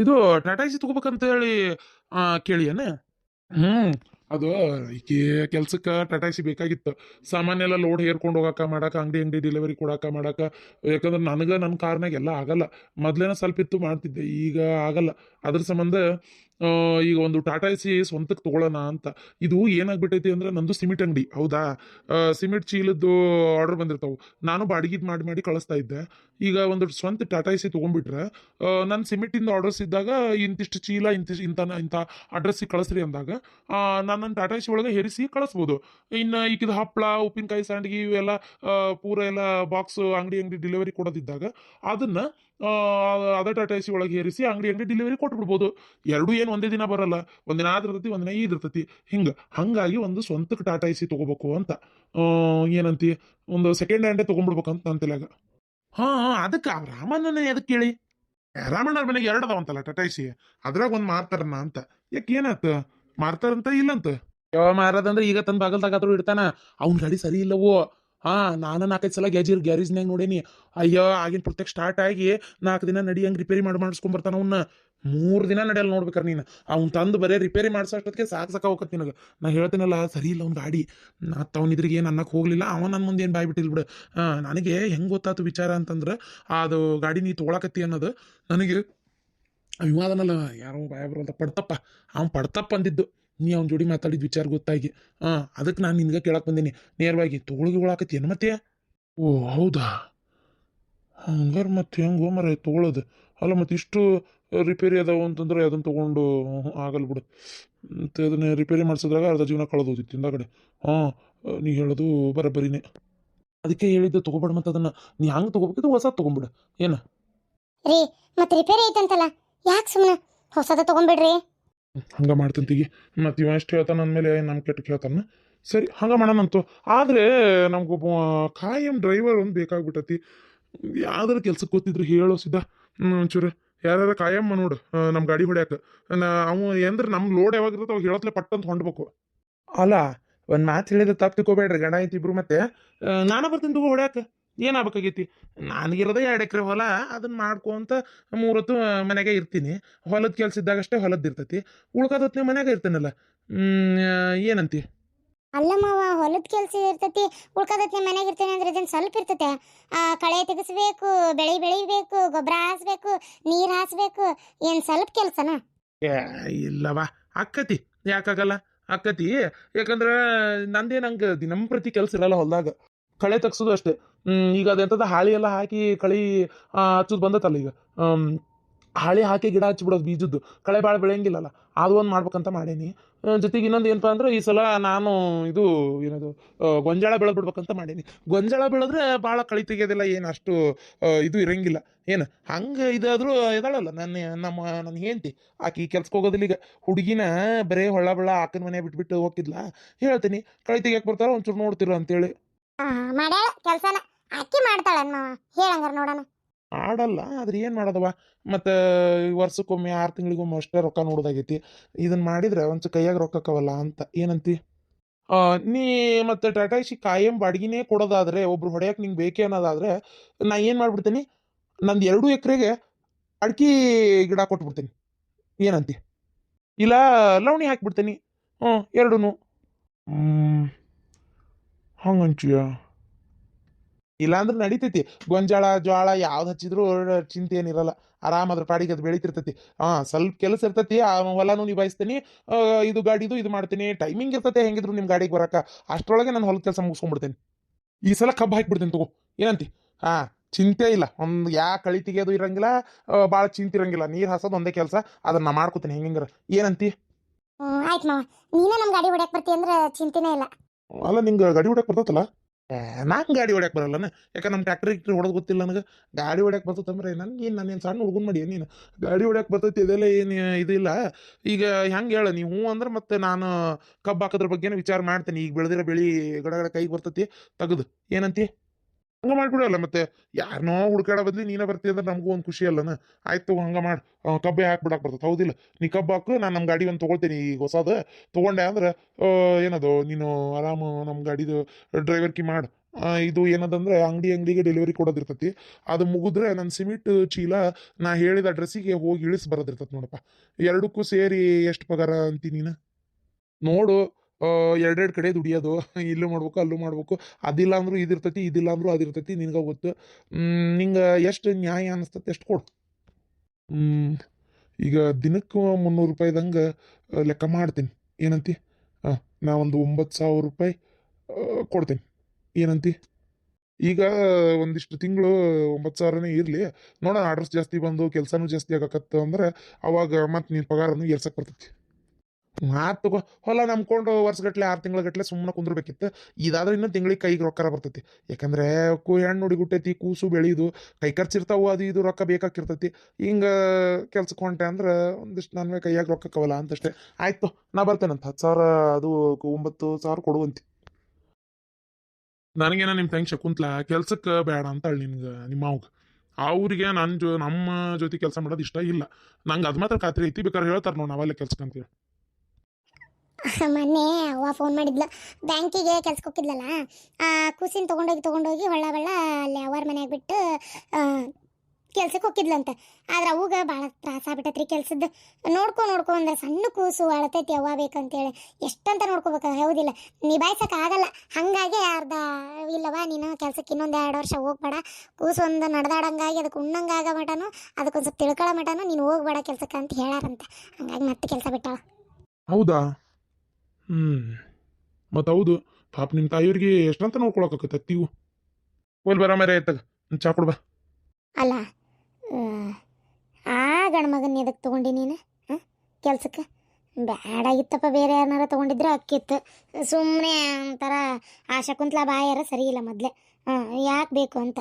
ಇದು ಟಾಟಾ ಸಿ ತಗೋಬೇಕಂತ ಹೇಳಿ ಕೇಳಿ ಕೇಳಿಯೇನ? ಹ್ಮ್. ಅದು ಈಕೆ ಕೆಲ್ಸಕ್ಕೆ ಟಾಟಾ ಸಿ ಬೇಕಾಗಿತ್ತು. ಸಾಮಾನ್ಯ ಎಲ್ಲ ಲೋಡ್ ಹೇರ್ಕೊಂಡು ಹೋಗಾಕ ಮಾಡಾಕ ಅಂಗಡಿ ಅಂಗಡಿ ಡೆಲಿವರಿ ಕೊಡಾಕ ಮಾಡಾಕ ಯಾಕಂದ್ರೆ ನನಗೆ ನನ್ನ ಕಾರ್ನಾಗ ಎಲ್ಲ ಆಗಲ್ಲ. ಮೊದ್ಲೇನ ಸ್ವಲ್ಪ ಇತ್ತು ಮಾಡ್ತಿದ್ದೆ ಈಗ ಆಗಲ್ಲ. ಅದ್ರ ಸಂಬಂಧ ಈಗ ಒಂದು ಟಾಟಾ ಸಿ ಸ್ವಂತಕ್ಕೆ ತಗೊಳ್ಳೋಣ ಅಂತ. ಇದು ಏನಾಗ್ಬಿಟ್ಟೈತಿ ಅಂದ್ರೆ ನಂದು ಸಿಮೆಂಟ್ ಅಂಗಡಿ, ಹೌದಾ? ಸಿಮೆಂಟ್ ಚೀಲದ್ದು ಆರ್ಡರ್ ಬಂದಿರ್ತಾವೆ. ನಾನು ಬಾಡಿಗೆ ಮಾಡಿ ಮಾಡಿ ಕಳಿಸ್ತಾ ಇದ್ದೆ. ಈಗ ಒಂದು ಸ್ವಂತ ಟಾಟಾ ಸಿ ತೊಗೊಂಡ್ಬಿಟ್ರೆ ನನ್ನ ಸಿಮೆಂಟಿಂದ ಆರ್ಡರ್ಸ್ ಇದ್ದಾಗ ಇಂತಿಷ್ಟು ಚೀಲ, ಇಂತಿಷ್ಟು ಇಂಥ ಇಂಥ ಅಡ್ರೆಸ್ಸಿಗೆ ಕಳಿಸ್ರಿ ಅಂದಾಗ ನಾನು ನನ್ನ ಟಾಟಾ ಸಿ ಒಳಗೆ ಹೆರಿಸಿ ಕಳಿಸ್ಬೋದು. ಇನ್ನು ಈಗಿದ ಹಪ್ಪಳ ಉಪ್ಪಿನಕಾಯಿ ಸಂಡ್ಗಿ ಇವೆಲ್ಲ ಪೂರ ಎಲ್ಲ ಬಾಕ್ಸ್ ಅಂಗಡಿ ಅಂಗಡಿ ಡೆಲಿವರಿ ಕೊಡೋದಿದ್ದಾಗ, ಅದನ್ನ ಅದೇ ಟಾಟಾ ಸಿ ಒಳಗೆ ಏರಿಸಿ ಅಂಗಡಿ ಅಂಗಡಿ ಡೆಲಿವರಿ ಕೊಟ್ಬಿಡ್ಬೋದು. ಎರಡೂ ಏನು ಒಂದೇ ದಿನ ಬರಲ್ಲ. ಒಂದಿನ ಆದಿರ್ತೈತಿ, ಒಂದಿನ ಈದಿರ್ತತಿ ಹಿಂಗೆ, ಹಂಗಾಗಿ ಒಂದು ಸ್ವಂತಕ್ಕೆ ಟಾಟಾ ಸಿ ತಗೋಬೇಕು ಅಂತ. ಏನಂತಿ? ಒಂದು ಸೆಕೆಂಡ್ ಹ್ಯಾಂಡೇ ಅಂತ ನನ್ನ ತಲೆಯಾಗ. ಹಾ ಅದಕ್ಕೆ ರಾಮಣ್ಣನ ಅದಕ್ಕೆ ಕೇಳಿ? ರಾಮಣ್ಣವ್ರ ಮನೆಗೆ ಎರಡು ಅದಾವಂತಲ್ಲ ಟಾಟಾ ಸಿ ಅದ್ರಾಗ ಒಂದು ಮಾರ್ತಾರಣ್ಣ ಅಂತ. ಯಾಕೆ ಏನಾತ? ಮಾರ್ತಾರಂತ ಇಲ್ಲಂತ? ಯಾವ ಮಾರದಂದ್ರೆ ಈಗ ತಂದು ಬಾಗಲ್ದಾಗಾದ್ರು ಇಡ್ತಾನ. ಅವ್ನ ಗಾಡಿ ಸರಿ ಇಲ್ಲವೋ? ಹಾ, ನಾನು ನಾಲ್ಕೈದು ಸಲ ಗ್ಯಾಜಿರ್ ಗ್ಯಾರೇಜ್ನಾಗ ನೋಡೇನಿ. ಅಯ್ಯೋ, ಆಗಿನ ಪ್ರತ್ಯೇಕ ಸ್ಟಾರ್ಟ್ ಆಗಿ ನಾಲ್ಕು ದಿನ ನಡಿ ಹಂಗೆ ರಿಪೇರಿ ಮಾಡಿ ಮಾಡಿಸ್ಕೊಂಬರ್ತಾನ ಅವನ್ನ ಮೂರು ದಿನ ನಡೆಯಲ್ಲ ನೋಡ್ಬೇಕಾರೆ ನೀನು. ಅವ್ನು ತಂದು ಬರೀ ರಿಪೇರಿ ಮಾಡ್ಸೋಷ್ಟೊತ್ತಿಗೆ ಸಾಕು ಸಾಕ ಹೋಗತ್ತೆ ನಿನಗೆ. ನಾ ಹೇಳ್ತೀನಲ್ಲ, ಸರಿ ಇಲ್ಲ ಅವ್ನ ಗಾಡಿ. ನಾ ಇದ್ರಿಗೆ ಏನು ಅನ್ನಕ್ಕೆ ಹೋಗಲಿಲ್ಲ, ಅವ ನನ್ನ ಮುಂದೆ ಏನು ಬಾಯ್ಬಿಟ್ಟಿಲ್ಲ ಬಿಡು. ನನಗೆ ಹೆಂಗೆ ಗೊತ್ತಾತು ವಿಚಾರ ಅಂತಂದ್ರೆ, ಅದು ಗಾಡಿ ನೀ ತೊಗೊಳಕತ್ತಿ ಅನ್ನೋದು ನನಗೆ ಅದನ್ನಲ್ಲ, ಯಾರೋ ಬಾಯ ಬರೋಲ್ಲ ಪಡ್ತಪ್ಪ. ಅವ್ನು ಪಡ್ತಪ್ಪ ಅಂದಿದ್ದು. ನೀ ಅವ್ನ ಜೋಡಿ ಮಾತಾಡಿದ ವಿಚಾರ ಗೊತ್ತಾಗಿ. ಹಾಂ ಅದಕ್ಕೆ ನಾನು ನಿನ್ಗೆ ಕೇಳಕ್ಕೆ ಬಂದೀನಿ. ನೇರವಾಗಿ ತೊಗೊಳಗಿ ಒಳಕತ್ತಿ ಏನು ಮತ್ತೆ? ಓ, ಹೌದಾ? ಹಂಗಾರೆ ಮತ್ತೆ ಹೆಂಗೋ ಮರ ತೊಗೊಳೋದು ಅಲ್ಲ ಮತ್ತೆ ಇಷ್ಟು ರಿಪೇರಿ ಅದಾವ ಅಂತಂದ್ರೆ ಅದನ್ನು ತೊಗೊಂಡು ಆಗಲ್ ಆಗಲ್ಲ ಬಿಡು. ಮತ್ತು ಅದನ್ನ ರಿಪೇರಿ ಮಾಡಿಸಿದ್ರಾಗ ಅರ್ಧ ಜೀವನ ಕಳೆದೋದಿತ್ತು ಹಿಂದಾಗಡೆ ಹಾಂ, ನೀ ಹೇಳೋದು ಬರಬರಿನೇ ಅದಕ್ಕೆ ಹೇಳಿದ್ದು ತೊಗೊಬೇಡ ಮತ್ತೆ ಅದನ್ನು. ನೀ ಹಂಗೆ ತೊಗೋಬೇಕಿದ್ದು ಹೊಸ ತೊಗೊಂಬಿಡು. ಏನು? ರೀ ಮತ್ತೆ ರಿಪೇರಿ ಐತಂತಲ್ಲ. ಯಾಕೆ ಸುಮ್ಮನೆ ಹೊಸದ ತಗೊಂಡ್ಬಿಡ್ರಿ ಹಂಗೆ ಮಾಡ್ತಂತೀಗಿ ಮತ್ತು ಇವ ಎಷ್ಟು ಹೇಳ್ತಾನೆ ಅಂದಮೇಲೆ ನಮ್ಮ ಕೆಟ್ಟ ಕೇಳ್ತಾನ. ಸರಿ, ಹಂಗೆ ಮಾಡೋಣಂತು. ಆದರೆ ನಮಗೊಬ್ಬ ಕಾಯಂ ಡ್ರೈವರ್ ಒಂದು ಬೇಕಾಗ್ಬಿಟ್ಟತಿ. ಯಾವ್ದಾರ ಕೆಲ್ಸಕ್ಕೆ ಗೊತ್ತಿದ್ರು ಹೇಳೋ ಸಿದ್ಧ. ಒಂಚೂರು. ಯಾರ್ಯಾರ ಕಾಯಮ್ಮ ನೋಡು ನಮ್ಮ ಗಾಡಿ ಹೊಡ್ಯಾಕ. ಅವ ಅಂದ್ರೆ ನಮ್ಮ ಲೋಡ್ ಯಾವಾಗ ಇರುತ್ತೆ ಅವಾಗ ಹೇಳತ್ಲೆ ಪಟ್ಟಂತ ಹೊಂಡ್ಬೇಕು. ಅಲ್ಲ, ಒಂದು ಮಾತು ಹೇಳಿದ್ರೆ ತಪ್ಪ ತಿಕೋಬೇಡ್ರಿ ಗಣ ಐತಿ ಇಬ್ರು ಮತ್ತೆ. ನಾನು ಬರ್ತೀನಿ ತಗೋ ಹೊಡ್ಯಾಕ. ಏನಾಗಬೇಕಾಗೈತಿ? ನನಗಿರೋದೇ ಎರಡು ಎಕರೆ ಹೊಲ ಅದನ್ನ ಮಾಡ್ಕೊಂತ ಮೂರೊತ್ತು ಮನೆಗೆ ಇರ್ತೀನಿ. ಹೊಲದ ಕೆಲಸ ಇದ್ದಾಗಷ್ಟೇ ಹೊಲದ್ದು ಇರ್ತೈತಿ. ಉಳ್ಕೋದ ಹೊತ್ತಿನ ಮನ್ಯಾಗ ಇರ್ತೀನಲ್ಲ? ಏನಂತಿ? ಅಲ್ಲ ಮಾವ ಹೊಲದ ಕೆಲಸ ಇರ್ತೈತಿ ಉಳ್ಕೋದ ನಿಮ್ಮ ಮನೆಗೆ ಇರ್ತೀನಿ ಅಂದ್ರೆ ಇದನ್ನ ಸ್ವಲ್ಪ ಇರ್ತೈತೆ. ಕಳೆ ತೆಗಿಸ್ಬೇಕು ಬೆಳೆ ಬೆಳಿಬೇಕು ಗೊಬ್ಬರ ಹಾಸ್ಬೇಕು ನೀರು ಹಾಸ್ಬೇಕು ಏನು ಸ್ವಲ್ಪ ಕೆಲಸನ? ಇಲ್ಲವಾ ಅಕ್ಕತಿ ಯಾಕಾಗಲ್ಲ? ಅಕ್ಕತಿ ಯಾಕಂದ್ರೆ ನಂದೇ ನಂಗೆ ದಿನಂಪ್ರತಿ ಕೆಲಸ ಇರಲ್ಲ ಹೊಲ್ದಾಗ. ಕಳೆ ತೆಗ್ಸೋದು ಅಷ್ಟೇ. ಈಗ ಅದೆಂಥದ್ದು ಹಾಳಿ ಎಲ್ಲ ಹಾಕಿ ಕಳಿ ಹಚ್ಚೋದು ಬಂದತ್ತಲ್ಲ ಈಗ. ಹಾಳಿ ಹಾಕಿ ಗಿಡ ಹಚ್ಚಿಬಿಡೋದು ಬೀಜದ್ದು. ಕಳೆ ಭಾಳ ಬೆಳೆಯಂಗಿಲ್ಲಲ್ಲ, ಅದು ಒಂದು ಮಾಡ್ಬೇಕಂತ ಮಾಡೀನಿ. ಜೊತೆಗೆ ಇನ್ನೊಂದು ಏನಪ್ಪ ಅಂದ್ರೆ ಈ ಸಲ ನಾನು ಇದು ಏನದು ಗೊಂಜಾಳ ಬೆಳೆದ್ಬಿಡ್ಬೇಕಂತ ಮಾಡೀನಿ. ಗೊಂಜಾಳ ಬೆಳೆದ್ರೆ ಭಾಳ ಕಳಿ ತೆಗಿಯೋದಿಲ್ಲ ಏನು ಅಷ್ಟು ಇದು ಇರಂಗಿಲ್ಲ. ಏನು, ಹಂಗೆ ಇದಾದರೂ ಇದಾಳಲ್ಲ ನನ್ನ ನಮ್ಮ ನನ್ನ ಹೆಂಡತಿ. ಆಕಿ ಕೆಲ್ಸಕ್ಕೆ ಹೋಗೋದಿಲ್ಲ ಈಗ. ಹುಡುಗಿನ ಬರೇ ಹೊಳ್ಳ ಬಳ್ಳ ಆಕನ ಮನೆ ಬಿಟ್ಬಿಟ್ಟು ಹೋಗಿದ್ಲ ಹೇಳ್ತೀನಿ, ಕಳಿ ತೆಗಿಯಕ್ಕೆ ಬರ್ತಾರ ಒಂಚೂರು ನೋಡ್ತಿರ ಅಂತೇಳಿ. ಮಾಡ್ಯಾಳ ಕೆಲಸನ. ಅಕ್ಕಿ ಮಾಡ್ತಾಳನ್ ಮಾವ. ಹೇಳಂಗಾರ ನೋಡೋಣ. ಆಡಲ್ಲ ಆದ್ರೆ ಏನು ಮಾಡೋದವ ಮತ್ತು ವರ್ಷಕ್ಕೊಮ್ಮೆ ಆರು ತಿಂಗಳಿಗೊಮ್ಮೆ ಅಷ್ಟೇ ರೊಕ್ಕ ನೋಡೋದಾಗೈತಿ. ಇದನ್ನ ಮಾಡಿದ್ರೆ ಒಂಚೂರು ಕೈಯಾಗ ರೊಕ್ಕಕ್ಕವಲ್ಲ ಅಂತ. ಏನಂತಿ? ನೀ ಮತ್ತು ಟಾಟಾ ಸಿ ಕಾಯಂ ಬಾಡಿಗೆನೇ ಕೊಡೋದಾದ್ರೆ, ಒಬ್ರು ಹೊಡೆಯಕ್ಕೆ ನಿಂಗೆ ಬೇಕೇ ಅನ್ನೋದಾದ್ರೆ, ನಾ ಏನು ಮಾಡ್ಬಿಡ್ತೀನಿ? ನಂದು ಎರಡು ಎಕರೆಗೆ ಅಡ್ಕಿ ಗಿಡ ಕೊಟ್ಬಿಡ್ತೀನಿ. ಏನಂತಿ? ಇಲ್ಲ, ಲವಣಿ ಹಾಕ್ಬಿಡ್ತೀನಿ. ಹ್ಞೂ ಎರಡೂ ಹಂಗಂಚೀಯ ಇಲ್ಲಾಂದ್ರೆ ನಡೀತೈತಿ. ಗೊಂಜಾಳ ಜ್ವಾಳ ಯಾವ್ದು ಹಚ್ಚಿದ್ರು ಚಿಂತೆ ಏನಿರಲ್ಲ. ಆರಾಮ್ ಅದ್ರ ಪಾಡಿಗೆ ಅದು ಬೆಳಿತಿರ್ತೈತಿ. ಹಾ ಸ್ವಲ್ಪ ಕೆಲಸ ಇರ್ತೈತಿ. ಆ ಹೊಲನೂ ನಿಭಾಯಿಸ್ತೀನಿ. ಇದು ಗಾಡಿದು ಇದು ಮಾಡ್ತೀನಿ. ಟೈಮಿಂಗ್ ಇರ್ತೈತೆ ಹೆಂಗಿದ್ರು ನಿಮ್ಮ ಗಾಡಿಗೆ ಬರಕ. ಅಷ್ಟರೊಳಗೆ ನಾನು ಹೊಲದ ಕೆಲಸ ಮುಗಿಸ್ಕೊಂಡ್ಬಿಡ್ತೀನಿ. ಈ ಸಲ ಕಬ್ಬು ಹಾಕ್ಬಿಡ್ತೀನಿ ತಗೋ. ಏನಂತಿ? ಹಾ ಚಿಂತೆ ಇಲ್ಲ. ಒಂದು ಯಾ ಕಳಿ ತೆಗಿಯೋದು ಇರಂಗಿಲ್ಲ ಭಾಳ ಚಿಂತೆ ಇರಂಗಿಲ್ಲ. ನೀರು ಹಾಸೋದು ಒಂದೇ ಕೆಲಸ. ಅದನ್ನ ಮಾಡ್ಕೋತೀನಿ. ಹೆಂಗಿಂಗ್ರ. ಏನಂತಿ? ಆಯ್ತು ಮಾವ. ನೀನೇ ನಮ್ಮ ಗಾಡಿ ಹೊಡ್ಯಾಕ್ ಬರ್ತೀಯ ಅಂದ್ರೆ ಚಿಂತೆನೇ ಇಲ್ಲ. ಅಲ್ಲ, ನಿಂಗೆ ಗಾಡಿ ಹೊಡ್ಯಕ್ಕೆ ಬರ್ತೈತಲ್ಲ? ನಾನ್ ಗಾಡಿ ಹೊಡ್ಯಕ್ಕೆ ಬರಲ್ಲನ? ಯಾಕೆ ನಮ್ಮ ಟ್ಯಾಕ್ಟ್ರಿ ಗಿಟ್ರಿ ಹೊಡೆದು ಗೊತ್ತಿಲ್ಲ ನನಗೆ? ಗಾಡಿ ಹೊಡ್ಯಕ್ಕೆ ಬರ್ತೈತಂದ್ರೆ ನನಗೆ ಏನು ನಾನೇನು ಸಣ್ಣ ಹುಡುಗನ್ ಮಾಡಿ ನೀನು? ಗಾಡಿ ಹೊಡ್ಯಕ್ಕೆ ಬರ್ತೈತಿ, ಇದೆಲ್ಲ ಏನು ಇದಿಲ್ಲ ಈಗ ಹೆಂಗೆ ಹೇಳ ನೀವು ಅಂದ್ರೆ ಮತ್ತೆ ನಾನು ಕಬ್ಬು ಹಾಕೋದ್ರ ಬಗ್ಗೆನೇ ವಿಚಾರ ಮಾಡ್ತೀನಿ. ಈಗ ಬೆಳೆದಿರೋ ಬೆಳೆ ಗಡಗಡ ಕೈಗೆ ಬರ್ತೈತಿ, ತೆಗೆದು. ಏನಂತಿ? ಹಂಗೆ ಮಾಡ್ಬಿಡಲ್ಲ ಮತ್ತೆ. ಯಾರನ್ನೋ ಹುಡ್ಕಾಡ ಬದ್ಲಿ ನೀನೇ ಬರ್ತೀಯ ಅಂದ್ರೆ ನಮಗೂ ಒಂದು ಖುಷಿ ಅಲ್ಲನ? ಆಯ್ತು ಹಂಗ ಮಾಡಿ. ಕಬ್ಬೆ ಹಾಕ್ಬಿಡಕ್ ಬರ್ತದೆ ಹೌದಿಲ್ಲ. ನೀ ಕಬ್ಬು ಹಾಕು, ನಾನು ನಮ್ಮ ಗಾಡಿ ಒಂದು ತೊಗೊಳ್ತೀನಿ ಈಗ ಹೊಸದು. ತೊಗೊಂಡೆ ಅಂದ್ರೆ ಏನದು, ನೀನು ಆರಾಮ ನಮ್ಮ ಗಾಡಿದು ಡ್ರೈವರ್ ಕಿ ಮಾಡು ಇದು ಏನದಂದ್ರೆ, ಅಂಗಡಿ ಅಂಗಡಿಗೆ ಡೆಲಿವರಿ ಕೊಡೋದಿರ್ತತಿ. ಅದು ಮುಗಿದ್ರೆ ನನ್ನ ಸಿಮೆಂಟ್ ಚೀಲ ನಾ ಹೇಳಿದ ಅಡ್ರೆಸ್ಸಿಗೆ ಹೋಗಿ ಇಳಿಸ್ ಬರೋದಿರ್ತತಿ ನೋಡಪ್ಪ. ಎರಡಕ್ಕೂ ಸೇರಿ ಎಷ್ಟು ಪಗಾರ ಅಂತೀನಿ ನೀನು? ನೋಡು. ಎರಡೆರಡು ಕಡೆ ದುಡಿಯೋದು, ಇಲ್ಲೂ ಮಾಡ್ಬೇಕು, ಅಲ್ಲೂ ಮಾಡ್ಬೇಕು. ಅದಿಲ್ಲ ಅಂದ್ರು ಇದಿರ್ತೈತಿ, ಇದಿಲ್ಲ ಅಂದ್ರು ಅದಿರ್ತೈತಿ, ನಿನಗೆ ಗೊತ್ತು. ನಿಂಗೆ ಎಷ್ಟು ನ್ಯಾಯ ಅನಿಸ್ತತಿ ಎಷ್ಟು ಕೊಡು. ಈಗ ದಿನಕ್ಕೆ ಮುನ್ನೂರು ರೂಪಾಯಿದಂಗೆ ಲೆಕ್ಕ ಮಾಡ್ತೀನಿ. ಏನಂತಿ? ಹಾಂ ಒಂದು ಒಂಬತ್ತು ಸಾವಿರ ರೂಪಾಯಿ ಕೊಡ್ತೀನಿ. ಏನಂತಿ? ಈಗ ಒಂದಿಷ್ಟು ತಿಂಗಳು ಒಂಬತ್ತು ಸಾವಿರನೇ ಇರಲಿ. ನೋಡೋಣ ಆರ್ಡರ್ಸ್ ಜಾಸ್ತಿ ಬಂದು, ಕೆಲಸನೂ ಜಾಸ್ತಿ ಆಗಕತ್ತು ಅಂದ್ರೆ, ಅವಾಗ ಮತ್ತೆ ನೀನು ಪಗಾರನು ಏರ್ಸಕ್ಕೆ ಬರ್ತೈತಿ. ಮಾತು ತಗೋ ಹೊಲ ನಂಬ್ಕೊಂಡು ವರ್ಷಗಟ್ಲೆ, ಆರು ತಿಂಗಳಗಟ್ಲೆ ಸುಮ್ಮನೆ ಕುಂದ್ರಬೇಕಿತ್ತು. ಇದಾದ್ರೆ ಇನ್ನೂ ತಿಂಗಳಿಗೆ ಕೈಗೆ ರೊಕ್ಕ ಬರ್ತೈತಿ. ಯಾಕಂದ್ರೆ ಕು ಹೆಣ್ಣು ಹುಡುಗುಟ್ಟೈತಿ ಕೂಸು ಬೆಳೆಯುದು, ಕೈ ಖರ್ಚಿರ್ತಾವು ಅದು ಇದು ರೊಕ್ಕ ಬೇಕಾಗಿರ್ತೈತಿ ಹಿಂಗೆ ಕೆಲ್ಸಕ್ಕೆ ಹೊಂಟೆ ಅಂದ್ರೆ ಒಂದಿಷ್ಟು ನನ್ನ ಕೈಯಾಗ ರೊಕ್ಕ ಕವಲ ಅಂತಷ್ಟೇ. ಆಯ್ತು ನಾ ಬರ್ತೇನಂತ ಹತ್ತು ಸಾವಿರ, ಅದು ಒಂಬತ್ತು ಸಾವಿರ ಕೊಡುವಂತಿ ನನಗೇನ ನಿಮ್ಮ ತಂಗಿ ಶಕುಂತ್ಲ ಕೆಲ್ಸಕ್ಕೆ ಬೇಡ ಅಂತ ಹೇಳಿ ನಿನ್ಗೆ, ನಿಮ್ಮ ಅವ್ಗೆ ಅವ್ರಿಗೆ ನನ್ನ ಜೊ ನಮ್ಮ ಜೊತೆ ಕೆಲಸ ಮಾಡೋದು ಇಷ್ಟ ಇಲ್ಲ. ನಂಗೆ ಅದು ಮಾತ್ರ ಖಾತ್ರಿ ಐತಿ ಬೇಕಾದ್ರೆ ಹೇಳ್ತಾರೆ ನೋಡಿ ನಾವೆಲ್ಲ ಕೆಲ್ಸಕ್ಕೆ ಅಂತೇಳಿ ಮೊನ್ನೆ ಅವ್ವ ಫೋನ್ ಮಾಡಿದ್ಲು. ಬ್ಯಾಂಕಿಗೆ ಕೆಲ್ಸಕ್ಕೆ ಹೋಗಿದ್ಲಲ್ಲ ಕೂಸಿನ ತೊಗೊಂಡೋಗಿ ತೊಗೊಂಡೋಗಿ ಹೊಳ್ಳ ಹೊಳ್ಳ ಅಲ್ಲಿ ಅವ್ರ ಮನೆಯಾಗ ಬಿಟ್ಟು ಕೆಲ್ಸಕ್ಕೆ ಹೋಗಿದ್ಲಂತೆ ಆದ್ರೆ ಅವಾಗ ಭಾಳ ತ್ರಾಸ ಆಗ್ಬಿಟ್ಟೈತ್ರಿ ಕೆಲ್ಸದ್ದು ನೋಡ್ಕೊ ನೋಡ್ಕೊ ಅಂದ್ರೆ ಸಣ್ಣ ಕೂಸು ಅಳತೈತಿ ಅವ್ವ ಬೇಕಂತೇಳಿ. ಎಷ್ಟಂತ ನೋಡ್ಕೋಬೇಕು, ಹೌದಿಲ್ಲ. ನಿಭಾಯಿಸಕ್ಕೆ ಆಗಲ್ಲ. ಹಾಗಾಗಿ ಅರ್ಧ ಇಲ್ಲವ ನೀನು ಕೆಲ್ಸಕ್ಕೆ ಇನ್ನೊಂದು ಎರಡು ವರ್ಷ ಹೋಗ್ಬೇಡ. ಕೂಸು ಒಂದು ನಡೆದಾಡಂಗಾಗಿ ಅದಕ್ಕೆ ಉಣ್ಣಂಗಾಗ ಮಟನು ಅದಕ್ಕೊಂದು ಸ್ವಲ್ಪ ತಿಳ್ಕೊಳ್ಳೋ ಮಟನು, ನೀನು ಹೋಗ್ಬೇಡ ಕೆಲ್ಸಕ್ಕೆ ಅಂತ ಹೇಳಾರಂತೆ. ಹಂಗಾಗಿ ಮತ್ತೆ ಕೆಲಸ ಬಿಟ್ಟಾಳ. ಹೌದಾ? ಹ್ಞೂ ಮತ್ತೆ ಹೌದು, ಪಾಪ ನಿಮ್ಮ ತಾಯಿಯವ್ರಿಗೆ ಎಷ್ಟಂತ ನೋಡ್ಕೊಳಕಾಕತ್ತೆ ಅತ್ತಿವು ಹೋಲ್ ಬರ ಮರೆ ಆಯ್ತಾಗ ಚಾ ಕೊಡ್ಬಾ. ಅಲ್ಲ, ಆ ಗಂಡ್ಮಗನ್ ಎದಕ್ಕೆ ತಗೊಂಡಿ ನೀನು ಕೆಲ್ಸಕ್ಕೆ? ಬ್ಯಾಡಾಗಿತ್ತಪ್ಪ ಬೇರೆ ಯಾರನ್ನಾರ ತೊಗೊಂಡಿದ್ರೆ ಅಕ್ಕಿತ್ತು. ಸುಮ್ಮನೆ ಒಂಥರ ಆ ಶಕುಂತಲಾ ಬಾಯಾರ ಸರಿ ಇಲ್ಲ ಮೊದಲೇ. ಹಾಂ ಯಾಕೆ ಬೇಕು ಅಂತ.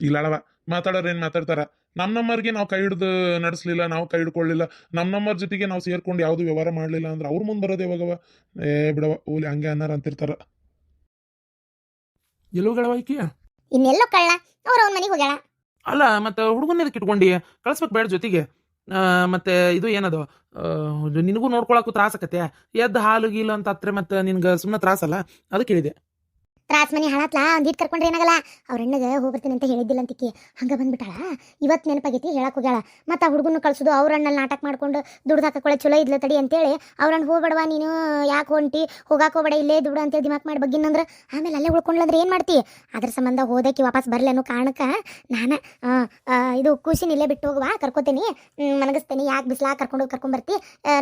ಇಲ್ಲಳವ ಮಾತಾಡೋರು ಏನು ಮಾತಾಡ್ತಾರ? ನಮ್ಮ ನಮ್ಮರ್ಗೆ ನಾವು ಕೈ ಹಿಡ್ದು ನಡೆಸಲಿಲ್ಲ ನಾವು ಕೈ ಹಿಡ್ಕೊಳ್ಳಿಲ್ಲ ನಮ್ಮ ನಮ್ಮರ ಜೊತೆಗೆ ನಾವು ಸೇರ್ಕೊಂಡು ಯಾವುದು ವ್ಯವಹಾರ ಮಾಡಲಿಲ್ಲ ಅಂದ್ರೆ ಅವ್ರ ಮುಂದೆ ಬರೋದು ಯಾವಾಗವ? ಏ ಬಿಡವ ಓಲಿ ಹಂಗೆ ಅನ್ನಾರ ಅಂತಿರ್ತಾರ. ಎಲ್ಲೋಗಳವ ಈಕಿ? ಇನ್ನೆಲ್ಲೋ ಕಳ್ಳ ಅವ್ರ ಅವ್ನ ಮನೆಗೆ ಹೋಗ್ಯಾಳ. ಅಲ್ಲ ಮತ್ತೆ ಹುಡುಗನ ಎದಕ್ಕೆ ಇಟ್ಕೊಂಡಿ? ಕಳಿಸ್ಬೇಕು ಬೇಡ ಜೊತೆಗೆ. ಆ, ಮತ್ತೆ ಇದು ಏನದು? ಆ, ನಿನಗೂ ನೋಡ್ಕೊಳಕ್ಕೂ ತ್ರಾಸ ಆಕತ್ತೆ. ಎದ್ದು ಹಾಲು ಗೀಲು ಅಂತ ಹತ್ರ ಮತ್ತೆ ನಿನ್ಗೆ ಸುಮ್ಮನೆ ತ್ರಾಸಲ್ಲ? ಅದಕ್ಕೆ ಹೇಳಿದೆ. ತ್ರಾಸ್ ಮನಿ ಹಾಳಾತ್ಲ? ಒಂದ್ ಇಟ್ ಕರ್ಕೊಂಡ್ರೆ ಏನಾಗಲ್ಲ? ಅವ್ರ ಅಣ್ಣಗೆ ಹೋಗ್ಬರ್ತೀನಿ ಅಂತ ಹೇಳಿದ್ದಿಲ್ಲ ಅಂತಿಕ್ಕಿ. ಹಂಗ ಬಂದ್ಬಿಟ್ಟಾಳ? ಇವತ್ತು ನೆನಪಾಗೈತಿ, ಹೇಳಕ್ ಹೋಗ್ಯಾಳ. ಮತ್ತೆ ಆ ಹುಡುಗನ ಕಳ್ಸೋದು, ಅವ್ರ ನಾಟಕ ಮಾಡ್ಕೊಂಡು ದುಡ್ದು ಹಾಕೊಳ್ಳೋ ಚಲೋ ಇದ್ಲ ತಡಿ ಅಂತೇಳಿ ಅವ್ರಣ್ಣ ಹೋಗ್ಬೇಡವಾ ನೀನು? ಯಾಕೆ ಹೊಂಟಿ? ಹೋಗಾಕ ಹೋಗ್ಬೇಡ, ಇಲ್ಲೇ ದುಡ್ಡು ಅಂತೇಳಿ ದಿಮಾಕ್ ಮಾಡಿ ಬಗ್ಗಿನಂದ್ರೆ ಆಮೇಲೆ ಅಲ್ಲೇ ಉಳ್ಕೊಂಡ್ಲಂದ್ರೆ ಏನು ಮಾಡ್ತಿ? ಅದ್ರ ಸಂಬಂಧ ಹೋದಕ್ಕೆ ವಾಪಸ್ ಬರಲಿ ಅನ್ನೋ ಕಾರಣಕ್ಕೆ ನಾನು ಇದು ಕೂಸಿನ ಇಲ್ಲೇ ಬಿಟ್ಟು ಹೋಗುವ, ಕರ್ಕೋತೀನಿ. ಮನಗಿಸ್ತೇನೆ. ಯಾಕೆ ಬಿಸ್ಲಾ ಕರ್ಕೊಂಡು ಕರ್ಕೊಂಬರ್ತಿ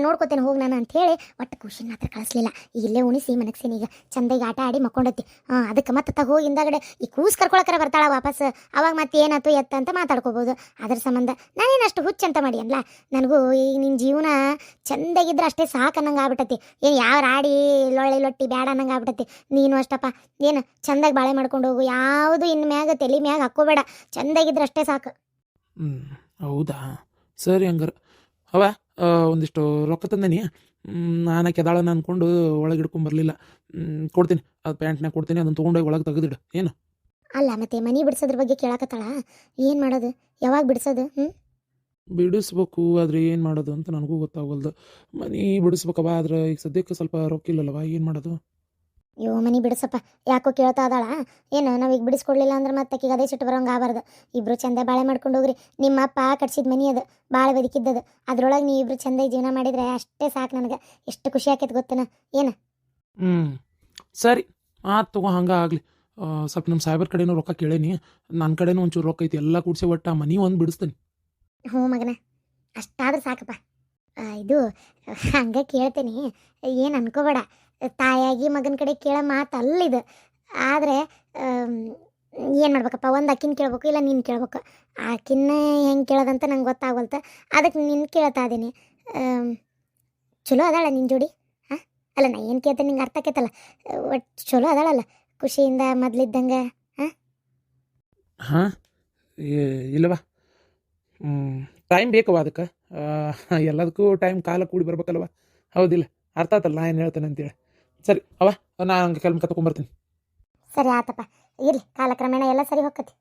ನೋಡ್ಕೋತೇನೆ, ಹೋಗಿ ನಾನು ಅಂತೇಳಿ ಒಟ್ಟು ಖುಷಿನ ಮಾತ್ರ ಕಳಿಸ್ಲಿಲ್ಲ. ಇಲ್ಲೇ ಉಣಿಸಿ ಮನಗಿಸ್ತೀನಿ ಈಗ. ಚಂದಾಗಿ ಆಟ ಆಡಿ ಮಕ್ಕೊಂಡೈತಿ ಅದಕ್ಕೆ ಮತ್ತೆ ತಗ ಹೋಗಿ ಹಿಂದಾಗಡೆ ಈ ಕೂಸ್ ಕರ್ಕೊಳಕರ ಬರ್ತಾಳ ವಾಪಸ್. ಅವಾಗ ಮತ್ತೆ ಏನಾಯ್ತು, ಎತ್ತ ಅಂತ ಮಾತಾಡ್ಕೋಬೋದು. ಅದ್ರ ಸಂಬಂಧ ನಾನೇನು ಹುಚ್ಚ ಅಂತ ಮಾಡಿ ಅಲ್ಲ ನನಗೂ ಈಗ ನಿನ್ನ ಜೀವನ ಚಂದಾಗಿದ್ರೆ ಅಷ್ಟೇ ಸಾಕು ಅನ್ನಂಗೆ ಆಗ್ಬಿಟ್ಟತಿ ಏನು ಯಾವ ರಾಡಿ, ಲೊಳ್ಳೆ ಲೊಟ್ಟಿ ಬೇಡ ಅನ್ನಂಗೆ ಆಗ್ಬಿಟ್ಟತಿ ನೀನು ಅಷ್ಟಪ್ಪ, ಏನು ಚಂದಾಗಿ ಬಾಳೆ ಮಾಡ್ಕೊಂಡು ಹೋಗು. ಯಾವುದು ಇನ್ನು ಮ್ಯಾಗ, ತಲೆ ಮ್ಯಾಗ ಹಾಕೋಬೇಡ ಚಂದಾಗಿದ್ರೆ ಅಷ್ಟೇ ಸಾಕು. ಹ್ಞೂ ಹೌದಾ? ಸರಿ ಹಂಗಾರ. ಅವ ಒಂದಿಷ್ಟು ರೊಕ್ಕ ತಂದನಿ? ನಾನು ಕೆದಾಳನ ಅನ್ಕೊಂಡು ಒಳಗೆ ಹಿಡ್ಕೊಂಬರ್ಲಿಲ್ಲ ಬರಲಿಲ್ಲ. ಕೊಡ್ತೀನಿ. ಅದು ಪ್ಯಾಂಟ್ನಾಗ ಕೊಡ್ತೀನಿ. ಅದನ್ನು ತೊಗೊಂಡೋಗಿ ಒಳಗೆ ತೆಗೆದಿಡು. ಏನು? ಅಲ್ಲ ಮತ್ತೆ ಮನಿ ಬಿಡ್ಸೋದ್ರ ಬಗ್ಗೆ ಕೇಳಕತ್ತಾಳ? ಏನು ಮಾಡೋದು? ಯಾವಾಗ ಬಿಡಿಸೋದು? ಹ್ಞೂ ಬಿಡಿಸ್ಬೇಕು ಆದ್ರೆ ಏನು ಮಾಡೋದು ಅಂತ ನನಗೂ ಗೊತ್ತಾಗಲ್ದು. ಮನೆ ಬಿಡಿಸ್ಬೇಕವ ಆದ್ರೆ ಈಗ ಸದ್ಯಕ್ಕೆ ಸ್ವಲ್ಪ ರೊಕ್ಕ ಇಲ್ಲಲ್ವ ಏನು ಮಾಡೋದು? ಅಯ್ಯೋ ಮನಿ ಬಿಡಿಸಪ್ಪ. ಯಾಕೋ ಕೇಳ್ತಾ ಅದಾಳ ಏನು ನಾವೀಗ ಬಿಡಿಸ್ಕೊಡ್ಲಿಲ್ಲ ಅಂದ್ರೆ ಮತ್ತೆ ಆಕಿಗೆ ಅದೇ ಸಿಟ್ಟು ಬರೋಂಗೆ ಆಗಬಾರ್ದು. ಇಬ್ರು ಚಂದ ಬಾಳೆ ಮಾಡ್ಕೊಂಡು ಹೋಗ್ರಿ. ನಿಮ್ಮ ಅಪ್ಪ ಕಟ್ಸಿದ ಮನಿ ಅದು ಭಾಳ ಬದುಕಿದ್ದದು. ಅದ್ರೊಳಗೆ ನೀವು ಇಬ್ರು ಚಂದ ಜೀವನ ಮಾಡಿದ್ರೆ ಅಷ್ಟೇ ಸಾಕು ನನಗೆ. ಎಷ್ಟು ಖುಷಿ ಆಕೈತೆ ಗೊತ್ತನ? ಏನು? ಹ್ಞೂ ಸರಿ ಆತು ತಗೋ ಹಂಗೆ ಆಗಲಿ. ಸ್ವಲ್ಪ ನಮ್ಮ ಸಾಹೇಬ್ರ ಕಡೆನೂ ರೊಕ್ಕ ಕೇಳೇನಿ. ನನ್ನ ಕಡೆನೂ ಒಂಚೂರು ರೊಕ್ಕ ಐತಿ ಎಲ್ಲ ಕೂಡಿಸಿ ಒಟ್ಟು ಆ ಮನಿ ಒಂದು ಬಿಡಿಸ್ತೀನಿ. ಹ್ಞೂ ಮಗನ. ಅಷ್ಟಾದ್ರೂ ಸಾಕಪ್ಪ. ಇದು ಹಂಗೆ ಕೇಳ್ತೀನಿ. ಏನು ಅನ್ಕೋಬೇಡ. ತಾಯಾಗಿ ಮಗನ ಕಡೆ ಕೇಳೋ ಮಾತು ಅಲ್ಲಿದೆ. ಆದರೆ ಏನು ಮಾಡ್ಬೇಕಪ್ಪ? ಒಂದು ಅಕ್ಕಿನ ಕೇಳ್ಬೇಕು, ಇಲ್ಲ ನೀನು ಕೇಳ್ಬೇಕು. ಆಕಿನ ಹೆಂಗೆ ಕೇಳೋದಂತ ನಂಗೆ ಗೊತ್ತಾಗಲ್ತ. ಅದಕ್ಕೆ ನಿನ್ನ ಕೇಳ್ತಾ ಇದ್ದೀನಿ ಚಲೋ ಅದಾಳ ನಿನ್ನ ಜೋಡಿ? ಹಾಂ? ಅಲ್ಲ, ನಾ ಏನು ಕೇಳ್ತೇನೆ ನಿಂಗೆ ಅರ್ಥ ಆಕೈತಲ್ಲ. ಒಟ್ಟು ಚಲೋ ಅದಾಳಲ್ಲ, ಖುಷಿಯಿಂದ ಮೊದ್ಲಿದ್ದಂಗೆ. ಹಾಂ? ಇಲ್ಲವಾ. ಟೈಮ್ ಬೇಕವ ಅದಕ್ಕೆ. ಎಲ್ಲದಕ್ಕೂ ಟೈಮ್ ಕಾಲ ಕೂಡಿ ಬರ್ಬೇಕಲ್ವ? ಹೌದಿಲ್ಲ, ಅರ್ಥ ಆತಲ್ಲ ನಾ ಏನು ಹೇಳ್ತೇನೆ ಅಂತೇಳಿ. ಸರಿ ಅವ ನಾ ಹಂಗೆ ಕೆಲ್ಮ ಕತ್ಕೊಂಬರ್ತೀನಿ ಸರಿ ಆತಪ್ಪ. ಇರ್ಲಿ ಕಾಲಕ್ರಮೇಣ ಎಲ್ಲ ಸರಿ ಹೋಗ್ತೈತಿ.